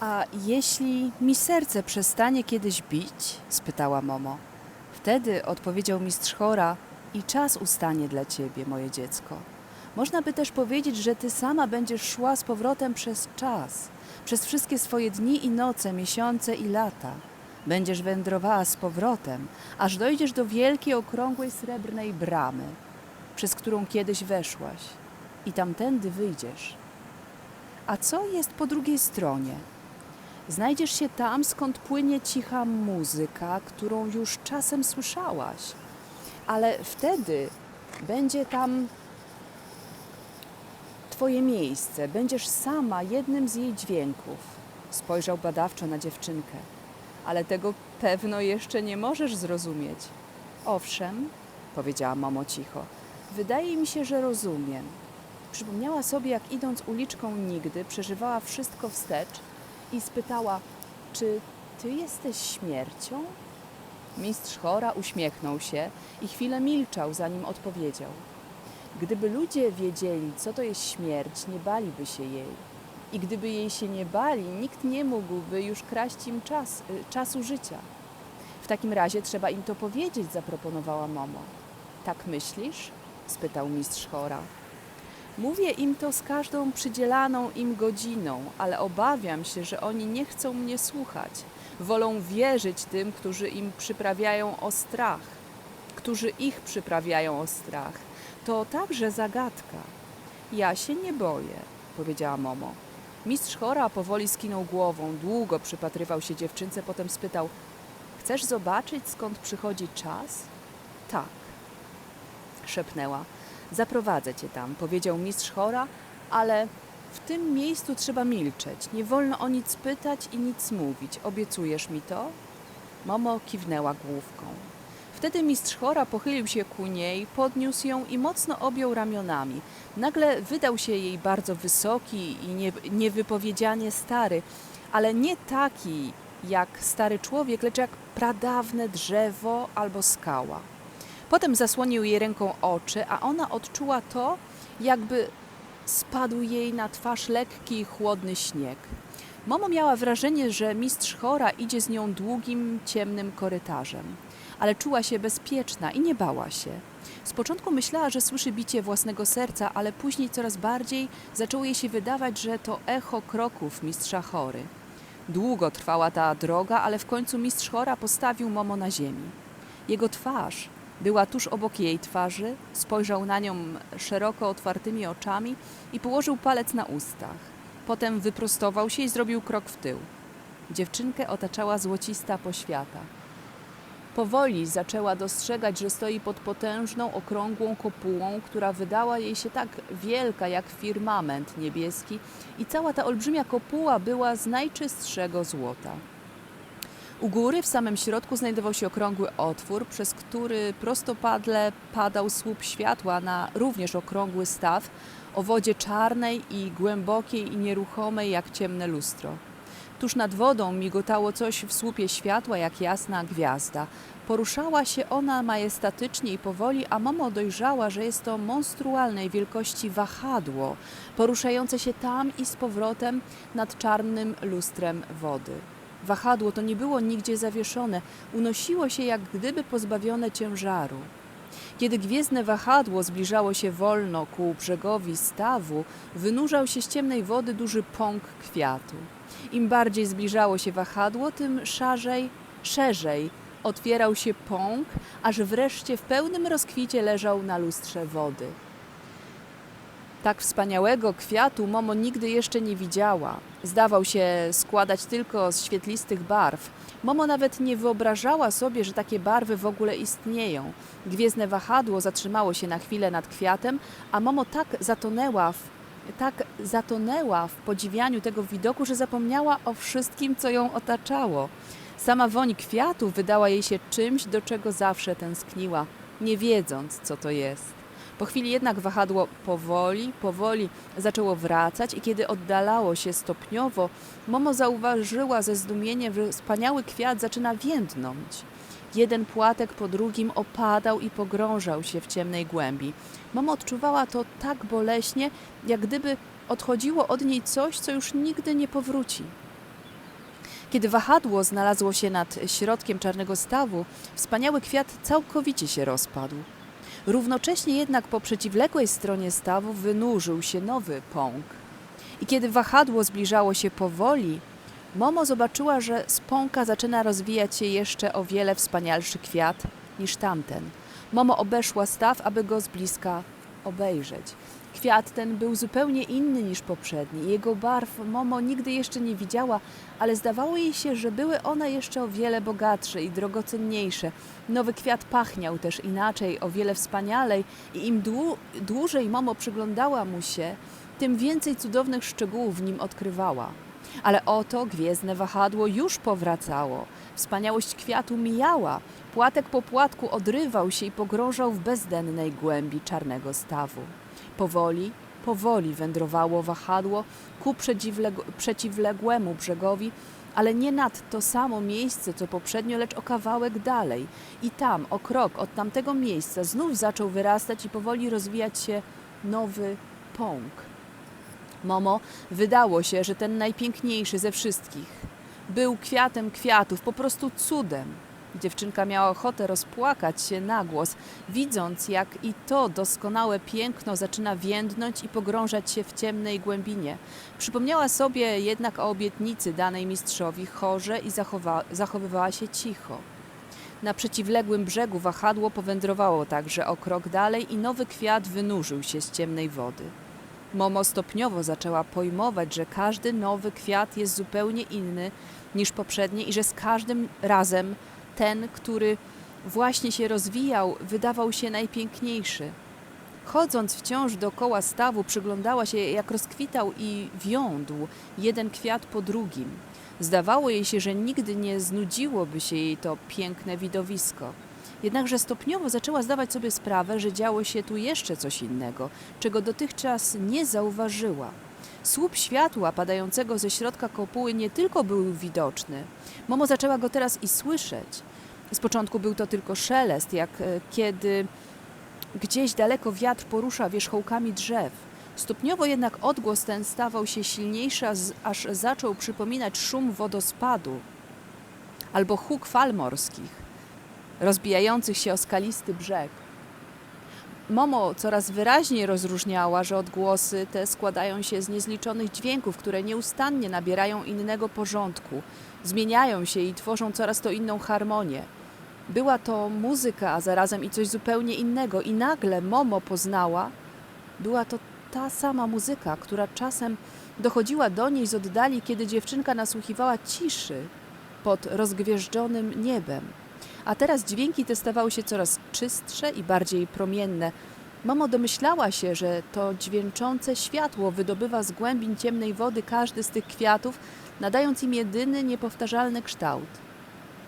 A jeśli mi serce przestanie kiedyś bić? spytała Momo. Wtedy odpowiedział mistrz chora i czas ustanie dla ciebie, moje dziecko. Można by też powiedzieć, że ty sama będziesz szła z powrotem przez czas, przez wszystkie swoje dni i noce, miesiące i lata. Będziesz wędrowała z powrotem, aż dojdziesz do wielkiej, okrągłej, srebrnej bramy, przez którą kiedyś weszłaś i tamtędy wyjdziesz. A co jest po drugiej stronie? Znajdziesz się tam, skąd płynie cicha muzyka, którą już czasem słyszałaś, ale wtedy będzie tam Twoje miejsce, będziesz sama jednym z jej dźwięków. Spojrzał badawczo na dziewczynkę. Ale tego pewno jeszcze nie możesz zrozumieć. Owszem, powiedziała mamo cicho, wydaje mi się, że rozumiem. Przypomniała sobie, jak idąc uliczką nigdy, przeżywała wszystko wstecz i spytała, czy ty jesteś śmiercią? Mistrz chora uśmiechnął się i chwilę milczał, zanim odpowiedział. Gdyby ludzie wiedzieli, co to jest śmierć, nie baliby się jej. I gdyby jej się nie bali, nikt nie mógłby już kraść im czas, y, czasu życia. W takim razie trzeba im to powiedzieć, zaproponowała Momo. Tak myślisz? spytał mistrz chora. Mówię im to z każdą przydzielaną im godziną, ale obawiam się, że oni nie chcą mnie słuchać. Wolą wierzyć tym, którzy im przyprawiają o strach, którzy ich przyprawiają o strach. To także zagadka. Ja się nie boję, powiedziała Momo. Mistrz chora powoli skinął głową, długo przypatrywał się dziewczynce, potem spytał: Chcesz zobaczyć, skąd przychodzi czas? Tak, szepnęła. Zaprowadzę cię tam, powiedział mistrz chora, ale w tym miejscu trzeba milczeć. Nie wolno o nic pytać i nic mówić. Obiecujesz mi to? Momo kiwnęła główką. Wtedy mistrz chora pochylił się ku niej, podniósł ją i mocno objął ramionami. Nagle wydał się jej bardzo wysoki i nie, niewypowiedzianie stary, ale nie taki jak stary człowiek, lecz jak pradawne drzewo albo skała. Potem zasłonił jej ręką oczy, a ona odczuła to, jakby spadł jej na twarz lekki chłodny śnieg. Momo miała wrażenie, że mistrz chora idzie z nią długim, ciemnym korytarzem, ale czuła się bezpieczna i nie bała się. Z początku myślała, że słyszy bicie własnego serca, ale później coraz bardziej zaczęło jej się wydawać, że to echo kroków mistrza chory. Długo trwała ta droga, ale w końcu mistrz chora postawił Momo na ziemi. Jego twarz była tuż obok jej twarzy, spojrzał na nią szeroko otwartymi oczami i położył palec na ustach. Potem wyprostował się i zrobił krok w tył. Dziewczynkę otaczała złocista poświata. Powoli zaczęła dostrzegać, że stoi pod potężną, okrągłą kopułą, która wydała jej się tak wielka jak firmament niebieski i cała ta olbrzymia kopuła była z najczystszego złota. U góry w samym środku znajdował się okrągły otwór, przez który prostopadle padał słup światła na również okrągły staw o wodzie czarnej i głębokiej i nieruchomej jak ciemne lustro. Tuż nad wodą migotało coś w słupie światła jak jasna gwiazda. Poruszała się ona majestatycznie i powoli, a Momo dojrzała, że jest to monstrualnej wielkości wahadło, poruszające się tam i z powrotem nad czarnym lustrem wody. Wahadło to nie było nigdzie zawieszone, unosiło się jak gdyby pozbawione ciężaru. Kiedy gwiezdne wahadło zbliżało się wolno ku brzegowi stawu, wynurzał się z ciemnej wody duży pąk kwiatu. Im bardziej zbliżało się wahadło, tym szarzej, szerzej otwierał się pąk, aż wreszcie w pełnym rozkwicie leżał na lustrze wody. Tak wspaniałego kwiatu Momo nigdy jeszcze nie widziała. Zdawał się składać tylko z świetlistych barw. Momo nawet nie wyobrażała sobie, że takie barwy w ogóle istnieją. Gwiezdne wahadło zatrzymało się na chwilę nad kwiatem, a Momo tak zatonęła w, tak zatonęła w podziwianiu tego widoku, że zapomniała o wszystkim, co ją otaczało. Sama woń kwiatów wydała jej się czymś, do czego zawsze tęskniła, nie wiedząc, co to jest. Po chwili jednak wahadło powoli, powoli zaczęło wracać i kiedy oddalało się stopniowo, Momo zauważyła ze zdumieniem, że wspaniały kwiat zaczyna więdnąć. Jeden płatek po drugim opadał i pogrążał się w ciemnej głębi. Momo odczuwała to tak boleśnie, jak gdyby odchodziło od niej coś, co już nigdy nie powróci. Kiedy wahadło znalazło się nad środkiem czarnego stawu, wspaniały kwiat całkowicie się rozpadł. Równocześnie jednak po przeciwległej stronie stawu wynurzył się nowy pąk. I kiedy wahadło zbliżało się powoli, Momo zobaczyła, że z pąka zaczyna rozwijać się jeszcze o wiele wspanialszy kwiat niż tamten. Momo obeszła staw, aby go z bliska obejrzeć. Kwiat ten był zupełnie inny niż poprzedni. Jego barw Momo nigdy jeszcze nie widziała, ale zdawało jej się, że były one jeszcze o wiele bogatsze i drogocenniejsze. Nowy kwiat pachniał też inaczej, o wiele wspanialej i im dłu- dłużej Momo przyglądała mu się, tym więcej cudownych szczegółów w nim odkrywała. Ale oto gwiezdne wahadło już powracało. Wspaniałość kwiatu mijała. Płatek po płatku odrywał się i pogrążał w bezdennej głębi czarnego stawu. Powoli, powoli wędrowało wahadło ku przeciwleg- przeciwległemu brzegowi, ale nie nad to samo miejsce, co poprzednio, lecz o kawałek dalej. I tam, o krok od tamtego miejsca, znów zaczął wyrastać i powoli rozwijać się nowy pąk. Momo wydało się, że ten najpiękniejszy ze wszystkich był kwiatem kwiatów, po prostu cudem. Dziewczynka miała ochotę rozpłakać się na głos, widząc, jak i to doskonałe piękno zaczyna więdnąć i pogrążać się w ciemnej głębinie. Przypomniała sobie jednak o obietnicy danej mistrzowi chorze i zachowa- zachowywała się cicho. Na przeciwległym brzegu wahadło powędrowało także o krok dalej i nowy kwiat wynurzył się z ciemnej wody. Momo stopniowo zaczęła pojmować, że każdy nowy kwiat jest zupełnie inny niż poprzedni i że z każdym razem ten, który właśnie się rozwijał, wydawał się najpiękniejszy. Chodząc wciąż dookoła stawu, przyglądała się, jak rozkwitał i wiądł jeden kwiat po drugim. Zdawało jej się, że nigdy nie znudziłoby się jej to piękne widowisko. Jednakże stopniowo zaczęła zdawać sobie sprawę, że działo się tu jeszcze coś innego, czego dotychczas nie zauważyła. Słup światła padającego ze środka kopuły nie tylko był widoczny, Momo zaczęła go teraz i słyszeć. Z początku był to tylko szelest, jak e, kiedy gdzieś daleko wiatr porusza wierzchołkami drzew. Stopniowo jednak odgłos ten stawał się silniejszy, aż- zaczął przypominać szum wodospadu albo huk fal morskich rozbijających się o skalisty brzeg. Momo coraz wyraźniej rozróżniała, że odgłosy te składają się z niezliczonych dźwięków, które nieustannie nabierają innego porządku, zmieniają się i tworzą coraz to inną harmonię. Była to muzyka, a zarazem i coś zupełnie innego, i nagle Momo poznała, była to ta sama muzyka, która czasem dochodziła do niej z oddali, kiedy dziewczynka nasłuchiwała ciszy pod rozgwieżdżonym niebem. A teraz dźwięki te stawały się coraz czystsze i bardziej promienne. Mamo domyślała się, że to dźwięczące światło wydobywa z głębin ciemnej wody każdy z tych kwiatów, nadając im jedyny, niepowtarzalny kształt.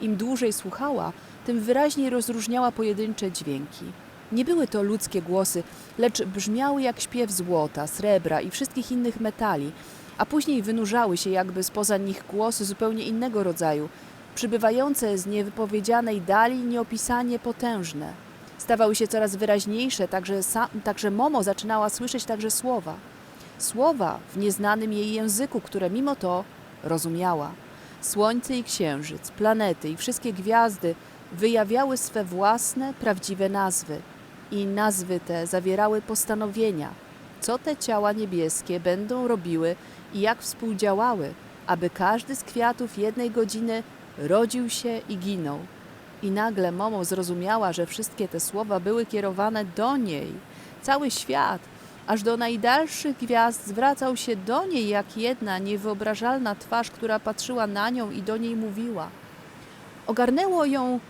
Im dłużej słuchała, tym wyraźniej rozróżniała pojedyncze dźwięki. Nie były to ludzkie głosy, lecz brzmiały jak śpiew złota, srebra i wszystkich innych metali, a później wynurzały się jakby spoza nich głosy zupełnie innego rodzaju, przybywające z niewypowiedzianej dali nieopisanie potężne. Stawały się coraz wyraźniejsze, także, sa, także Momo zaczynała słyszeć także słowa. Słowa w nieznanym jej języku, które mimo to rozumiała. Słońce i księżyc, planety i wszystkie gwiazdy wyjawiały swe własne, prawdziwe nazwy. I nazwy te zawierały postanowienia, co te ciała niebieskie będą robiły i jak współdziałały, aby każdy z kwiatów jednej godziny rodził się i ginął. I nagle Momo zrozumiała, że wszystkie te słowa były kierowane do niej. Cały świat, aż do najdalszych gwiazd, zwracał się do niej jak jedna niewyobrażalna twarz, która patrzyła na nią i do niej mówiła. Ogarnęło ją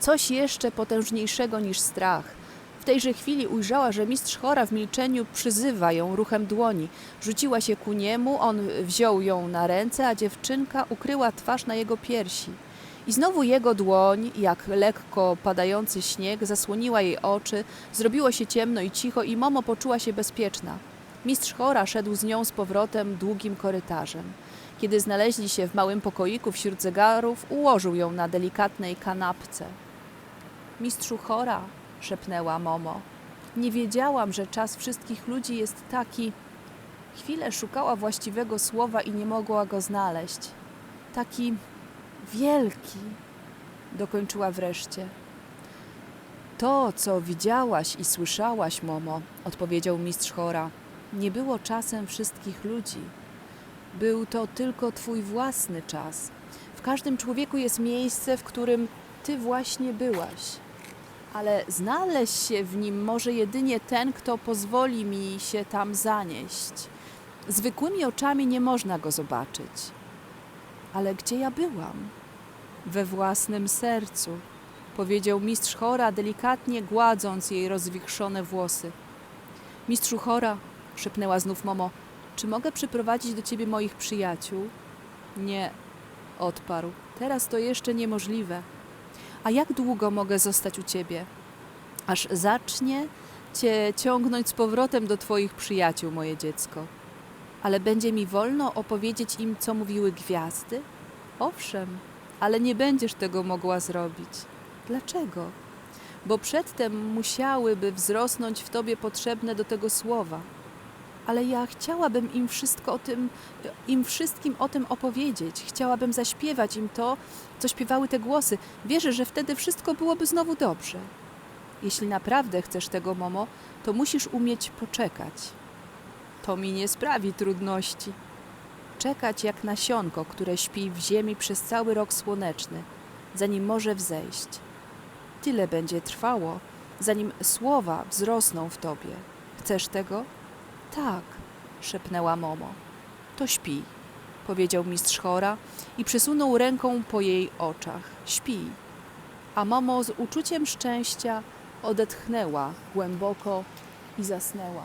coś jeszcze potężniejszego niż strach. W tejże chwili ujrzała, że mistrz chora w milczeniu przyzywa ją ruchem dłoni. Rzuciła się ku niemu, on wziął ją na ręce, a dziewczynka ukryła twarz na jego piersi. I znowu jego dłoń, jak lekko padający śnieg, zasłoniła jej oczy, zrobiło się ciemno i cicho i Momo poczuła się bezpieczna. Mistrz chora szedł z nią z powrotem długim korytarzem. Kiedy znaleźli się w małym pokoiku wśród zegarów, ułożył ją na delikatnej kanapce. Mistrzu chora, szepnęła Momo. Nie wiedziałam, że czas wszystkich ludzi jest taki. Chwilę szukała właściwego słowa i nie mogła go znaleźć. taki wielki, dokończyła wreszcie. To, co widziałaś i słyszałaś, Momo, odpowiedział mistrz chora, nie było czasem wszystkich ludzi. Był to tylko twój własny czas. W każdym człowieku jest miejsce, w którym ty właśnie byłaś. Ale znaleźć się w nim może jedynie ten, kto pozwoli mi się tam zanieść. Zwykłymi oczami nie można go zobaczyć. Ale gdzie ja byłam? We własnym sercu, powiedział mistrz chora, delikatnie gładząc jej rozwichrzone włosy. Mistrzu chora, szepnęła znów Momo, czy mogę przyprowadzić do ciebie moich przyjaciół? Nie, odparł. Teraz to jeszcze niemożliwe. A jak długo mogę zostać u ciebie? Aż zacznie cię ciągnąć z powrotem do twoich przyjaciół, moje dziecko. Ale będzie mi wolno opowiedzieć im, co mówiły gwiazdy? Owszem, ale nie będziesz tego mogła zrobić. Dlaczego? Bo przedtem musiałyby wzrosnąć w tobie potrzebne do tego słowa. Ale ja chciałabym im wszystko o tym, im wszystkim o tym opowiedzieć. Chciałabym zaśpiewać im to, co śpiewały te głosy. Wierzę, że wtedy wszystko byłoby znowu dobrze. Jeśli naprawdę chcesz tego, Momo, to musisz umieć poczekać. To mi nie sprawi trudności. Czekać jak nasionko, które śpi w ziemi przez cały rok słoneczny, zanim może wzejść. Tyle będzie trwało, zanim słowa wzrosną w tobie. Chcesz tego? Tak, szepnęła Momo. To śpi, powiedział mistrz chora i przesunął ręką po jej oczach. Śpi. A Momo z uczuciem szczęścia odetchnęła głęboko i zasnęła.